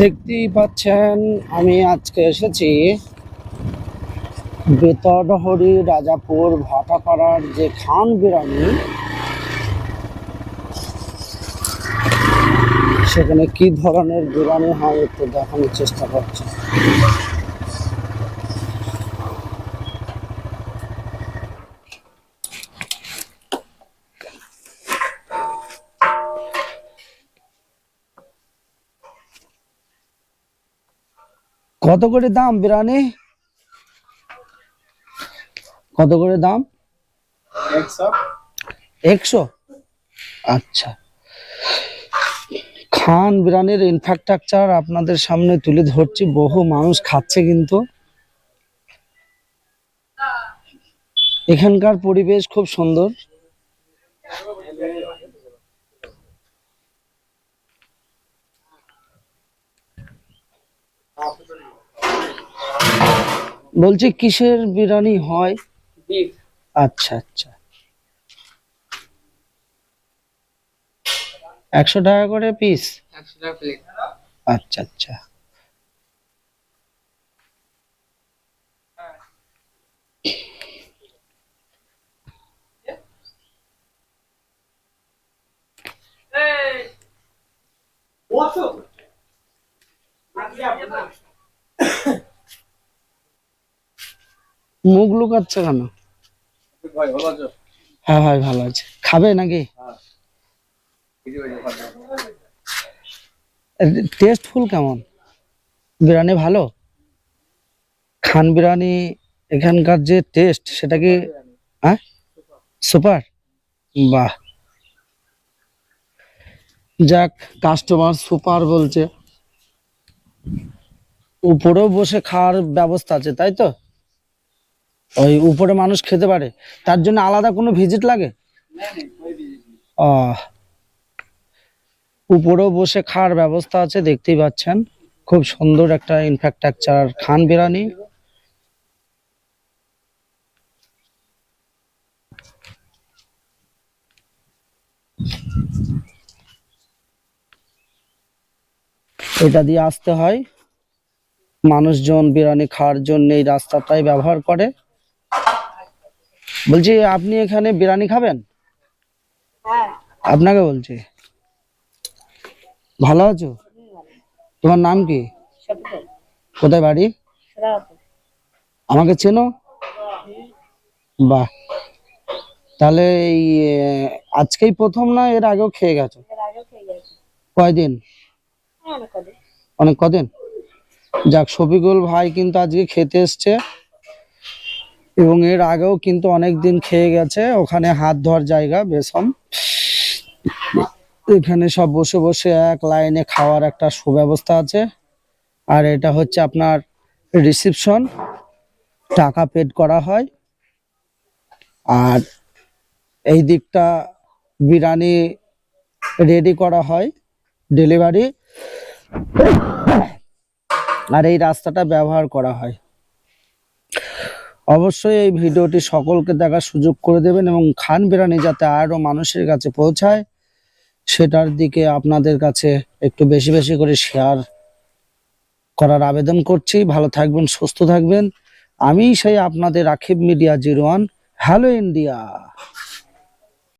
দেখতেই পাচ্ছেন, আমি আজকে এসেছি বেতরহরি রাজাপুর ভাটাপাড়ার যে খান বিরানি। সেখানে কি ধরনের বিরানি হয় একটু দেখানোর চেষ্টা করছি। কত করে দাম বিরানি? কত করে দাম? একশো। আচ্ছা। খান বিরানির ইনফ্রাস্ট্রাকচার আপনাদের সামনে তুলে ধরছি বহু মানুষ খাচ্ছে কিন্তু। এখানকার পরিবেশ খুব সুন্দর। বলছি কিসের বিরিয়ানি হয়? বিফ। আচ্ছা আচ্ছা। একশো টাকা করে পিস একশো টাকা প্লেট আচ্ছা আচ্ছা। মুখ লুকাচ্ছে কেন? হ্যাঁ ভাই ভালো আছে। খাবে নাকি? টেস্টফুল কেমন? বিরিয়ানি ভালো? খান বিরিয়ানি এখানকার যে টেস্ট সেটা কি হ্যাঁ? সুপার? বাহ। যাক কাস্টমার সুপার বলছে। উপরেও বসে খাওয়ার ব্যবস্থা আছে তাই তো? ওই উপরে মানুষ খেতে পারে। তার জন্য আলাদা কোনো ভিজিট লাগে? আহ, উপরেও বসে খাওয়ার ব্যবস্থা আছে, দেখতেই পাচ্ছেন। খুব সুন্দর একটা ইনফ্রাস্ট্রাকচার খান বিরিয়ানি। এটা দিয়ে আসতে হয়। মানুষজন বিরিয়ানি খাওয়ার জন্য এই রাস্তাটাই ব্যবহার করে। বলছি আপনি এখানে বিরিয়ানি খাবেন? হ্যাঁ। আপনাকে বলছি। ভালো আছো? তোমার নাম কি? কোথায় বাড়ি? আমাকে চেনো? বাহ। তাহলে এই আজকেই প্রথম না এর আগেও খেয়ে গেছো? কয়দিন? হ্যাঁ অনেক কদিন? যাক শফিকুল ভাই কিন্তু আজকে খেতে এসছে। এবং এর আগেও কিন্তু অনেক দিন খেয়ে গেছে। ওখানে হাত ধোয়ার জায়গা, বেসম। এখানে সব বসে বসে এক লাইনে খাওয়ার একটা সুব্যবস্থা আছে। আর এটা হচ্ছে আপনার রিসিপশন। টাকা পেড করা হয়। আর এই দিকটা বিরিয়ানি রেডি করা হয়, ডেলিভারি। আর এই রাস্তাটা ব্যবহার করা হয়। অবশ্যই এই ভিডিওটি সকলকে দেখার সুযোগ করে দেবেন এবং খান বিরানি যাতে আরও মানুষের কাছে পৌঁছায়, সেটার দিকে আপনাদের কাছে একটু বেশি বেশি করে শেয়ার করার আবেদন করছি। ভালো থাকবেন, সুস্থ থাকবেন। আমি সেই আপনাদের রাখিব মিডিয়া জিরো হ্যালো ইন্ডিয়া।